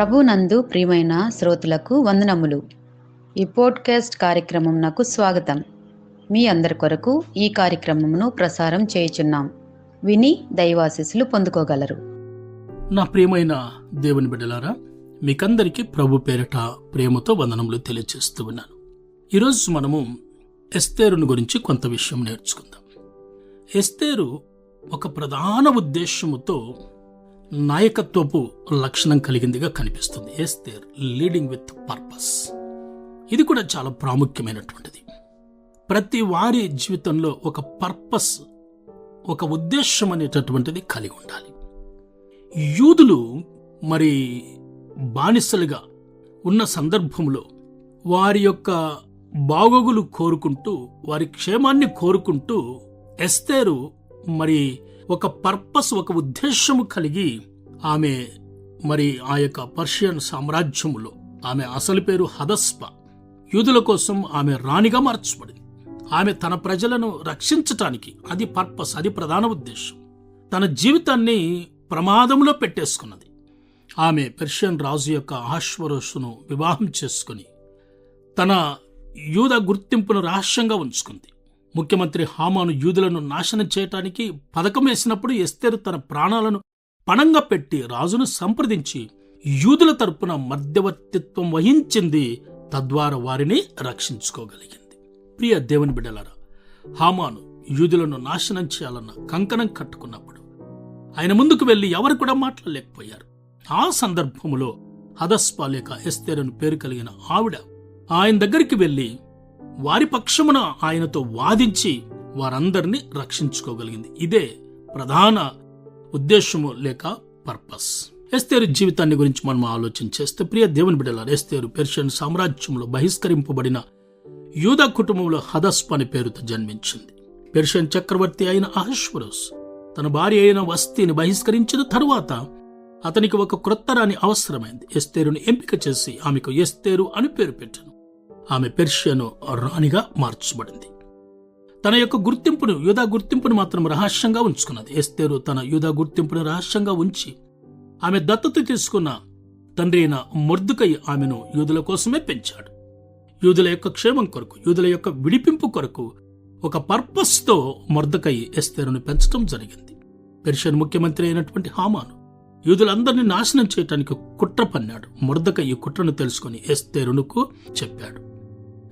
ప్రభునందు ప్రియమైన శ్రోతలకు వందనములు. ఈ పోడ్కాస్ట్ కార్యక్రమం నాకు స్వాగతం. మీ అందరి కొరకు ఈ కార్యక్రమమును ప్రసారం చేయుచున్నాం. విని దైవాశీస్సులు పొందుకోగలరు. నా ప్రియమైన దేవుని బిడ్డలారా మీకందరికీ ప్రభు పేరిట ప్రేమతో వందనములు తెలియజేస్తూ ఉన్నాను. ఈరోజు మనము ఎస్తేరుని గురించి కొంత విషయం నేర్చుకుందాం. ఎస్తేరు ఒక ప్రధాన ఉద్దేశముతో నాయకత్వపు లక్షణం కలిగిందిగా కనిపిస్తుంది. Esther leading with purpose. ఇది కూడా చాలా ప్రాముఖ్యమైనటువంటిది. ప్రతి వారి జీవితంలో ఒక పర్పస్ ఒక ఉద్దేశం అనేటటువంటిది కలిగి ఉండాలి. యూదులు మరి బానిసలుగా ఉన్న సందర్భంలో వారి యొక్క బాగోగులు కోరుకుంటూ వారి క్షేమాన్ని కోరుకుంటూ ఎస్తేరు మరి ఒక పర్పస్ ఒక ఉద్దేశము కలిగి ఆమె మరి ఆ యొక్క పర్షియన్ సామ్రాజ్యములో ఆమె అసలు పేరు హదస్ప. యూదుల కోసం ఆమె రాణిగా మార్చబడింది. ఆమె తన ప్రజలను రక్షించటానికి అది పర్పస్ అది ప్రధాన ఉద్దేశం తన జీవితాన్ని ప్రమాదంలో పెట్టేసుకున్నది. ఆమె పెర్షియన్ రాజు యొక్క ఆశ్వరోషును వివాహం చేసుకుని తన యూద గుర్తింపును రహస్యంగా ఉంచుకుంది. ముఖ్యమంత్రి హామాను యూదులను నాశనం చేయటానికి పథకం వేసినప్పుడు ఎస్తేరు తన ప్రాణాలను పణంగా పెట్టి రాజును సంప్రదించి యూదుల తరపున మధ్యవర్తిత్వం వహించింది తద్వారా వారిని రక్షించుకోగలిగింది. ప్రియ దేవుని బిడ్డలారా హామాను యూదులను నాశనం చేయాలన్న కంకణం కట్టుకున్నప్పుడు ఆయన ముందుకు వెళ్ళి ఎవరు కూడా మాట్లాడలేకపోయారు. ఆ సందర్భములో హదస్పా లేక ఎస్తేరను పేరు కలిగిన ఆవిడ ఆయన దగ్గరికి వెళ్ళి వారి పక్షమున ఆయనతో వాదించి వారందరినీ రక్షించుకోగలిగింది. ఇదే ప్రధాన ఉద్దేశము లేక పర్పస్. ఎస్తేరు జీవితాన్ని గురించి మనం ఆలోచన చేస్తే ప్రియ దేవుని బిడ్డల ఎస్తేరు పెర్షియన్ సామ్రాజ్యంలో బహిష్కరింపబడిన యూదా కుటుంబంలో హదస్పు అనే పేరుతో జన్మించింది. పెర్షియన్ చక్రవర్తి అయిన అహశ్వరోస్ తన భార్య అయిన వస్తీని బహిష్కరించిన తరువాత అతనికి ఒక క్రొత్త రాణి అవసరమైంది. ఎస్తేరుని ఎంపిక చేసి ఆమెకు ఎస్తేరు అని పేరు పెట్టాను. ఆమె పెర్షియను రాణిగా మార్చబడింది. తన యొక్క గుర్తింపును యూదా గుర్తింపును మాత్రం రహస్యంగా ఉంచుకున్నది. ఎస్తేరు తన యూదా గుర్తింపును రహస్యంగా ఉంచి ఆమె దత్తత తీసుకున్న తండ్రి అయిన మొర్దుకై ఆమెను యూదుల కోసమే పెంచాడు. యూదుల యొక్క క్షేమం కొరకు యూదుల యొక్క విడిపింపు కొరకు ఒక పర్పస్తో మొర్దకై ఎస్తేరును పెంచడం జరిగింది. పెర్షియన్ ముఖ్యమంత్రి అయినటువంటి హామాను యూదులందరినీ నాశనం చేయటానికి కుట్ర పన్నాడు. మొర్దక ఈ కుట్రను తెలుసుకుని ఎస్తేరునుకు చెప్పాడు.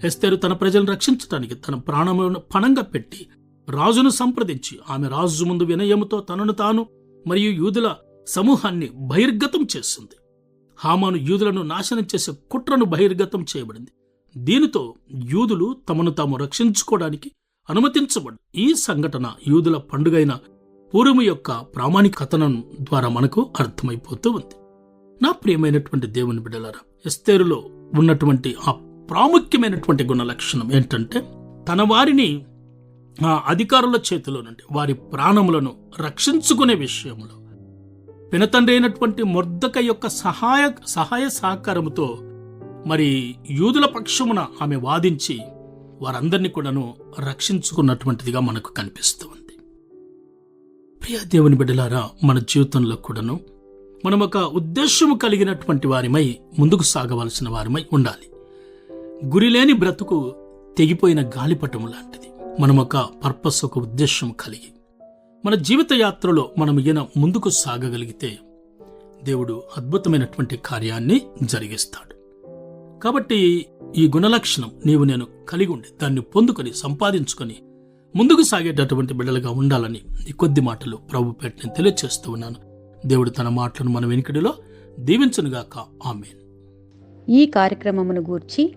ఎస్తేరు తన ప్రజలను రక్షించటానికి తన ప్రాణములను పణంగా పెట్టి రాజును సంప్రదించి ఆమె రాజు ముందు వినయముతో తనను తాను మరియు యూదుల సమూహాన్ని బహిర్గతం చేసింది. హామాను యూదులను నాశనం చేసే కుట్రను బహిర్గతం చేయబడింది. దీనితో యూదులు తమను తాము రక్షించుకోవడానికి అనుమతించబడి ఈ సంఘటన యూదుల పండుగైన పూర్వము యొక్క ప్రామాణికతనం ద్వారా మనకు అర్థమైపోతూ ఉంది. నా ప్రియమైనటువంటి దేవుని బిడ్డలారా ఎస్తేరులో ఉన్నటువంటి ఆ ప్రాముఖ్యమైనటువంటి గుణ లక్షణం ఏంటంటే తన వారిని ఆ అధికారుల చేతిలో నుండి వారి ప్రాణములను రక్షించుకునే విషయంలో పినతండ్రి అయినటువంటి మొర్దక యొక్క సహాయ సహాయ సహకారముతో మరి యూదుల పక్షమున ఆమె వాదించి వారందరినీ కూడాను రక్షించుకున్నటువంటిదిగా మనకు కనిపిస్తూ ఉంది ప్రియ దేవుని బిడ్డలారా మన జీవితంలో కూడాను మనం ఒక ఉద్దేశము కలిగినటువంటి వారిమై ముందుకు సాగవలసిన వారిమై ఉండాలి. గురిలేని బ్రతుకు తెగిపోయిన గాలిపటం లాంటిది. మనం ఒక పర్పస్ ఒక ఉద్దేశం కలిగి మన జీవిత యాత్రలో మనం ఈయన ముందుకు సాగగలిగితే దేవుడు అద్భుతమైనటువంటి కార్యాన్ని జరిగిస్తాడు. కాబట్టి ఈ గుణలక్షణం నీవు నేను కలిగి ఉండి దాన్ని పొందుకొని సంపాదించుకొని ముందుకు సాగేటటువంటి బిడ్డలుగా ఉండాలని ఈ కొద్ది మాటలు ప్రభు పెట్టిన తెలియచేస్తూ ఉన్నాను. దేవుడు తన మాటలను మన వెనుకడిలో దీవించునుగాక. ఆమెన్. ఈ కార్యక్రమమును గూర్చి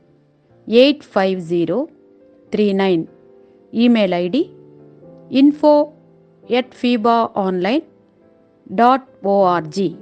eight five zero three nine. Email ID info at FEBA online dot O R G